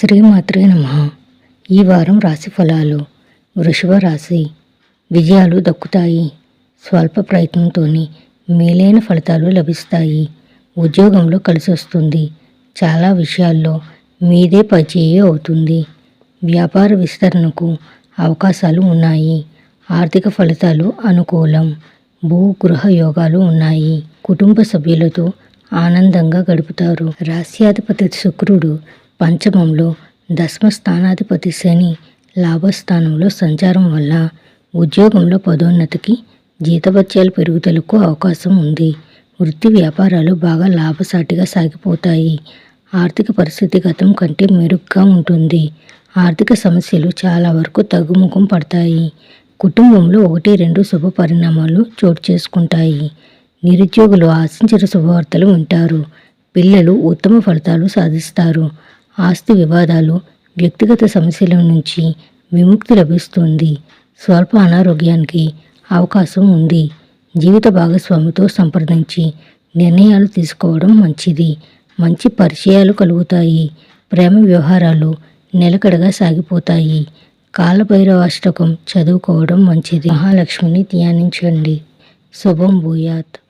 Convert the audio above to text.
శ్రీమాత్రే నమ. ఈ వారం రాశి ఫలాలు. వృషభ రాశి. విజయాలు దక్కుతాయి. స్వల్ప ప్రయత్నంతో మేలైన ఫలితాలు లభిస్తాయి. ఉద్యోగంలో కలిసి వస్తుంది. చాలా విషయాల్లో మీదే పరిచయం అవుతుంది. వ్యాపార విస్తరణకు అవకాశాలు ఉన్నాయి. ఆర్థిక ఫలితాలు అనుకూలం. భూ గృహ యోగాలు ఉన్నాయి. కుటుంబ సభ్యులతో ఆనందంగా గడుపుతారు. రాశ్యాధిపతి శుక్రుడు పంచమంలో దశమ స్థానాధిపతి శని లాభస్థానంలో సంచారం వల్ల ఉద్యోగంలో పదోన్నతికి జీతభత్యాల పెరుగుదలకు అవకాశం ఉంది. వృత్తి వ్యాపారాలు బాగా లాభసాటిగా సాగిపోతాయి. ఆర్థిక పరిస్థితి గతం కంటే మెరుగ్గా ఉంటుంది. ఆర్థిక సమస్యలు చాలా వరకు తగ్గుముఖం పడతాయి. కుటుంబంలో ఒకటి రెండు శుభ పరిణామాలు చోటు చేసుకుంటాయి. నిరుద్యోగులు ఆశించిన శుభవార్తలు వింటారు. పిల్లలు ఉత్తమ ఫలితాలు సాధిస్తారు. ఆస్తి వివాదాలు వ్యక్తిగత సమస్యల నుంచి విముక్తి లభిస్తుంది. స్వల్ప అనారోగ్యానికి అవకాశం ఉంది. జీవిత భాగస్వామితో సంప్రదించి నిర్ణయాలు తీసుకోవడం మంచిది. మంచి పరిచయాలు కలుగుతాయి. ప్రేమ వ్యవహారాలు నిలకడగా సాగిపోతాయి. కాలభైరవాష్టకం చదువుకోవడం మంచిది. మహాలక్ష్మిని ధ్యానించండి. శుభం భూయాత్.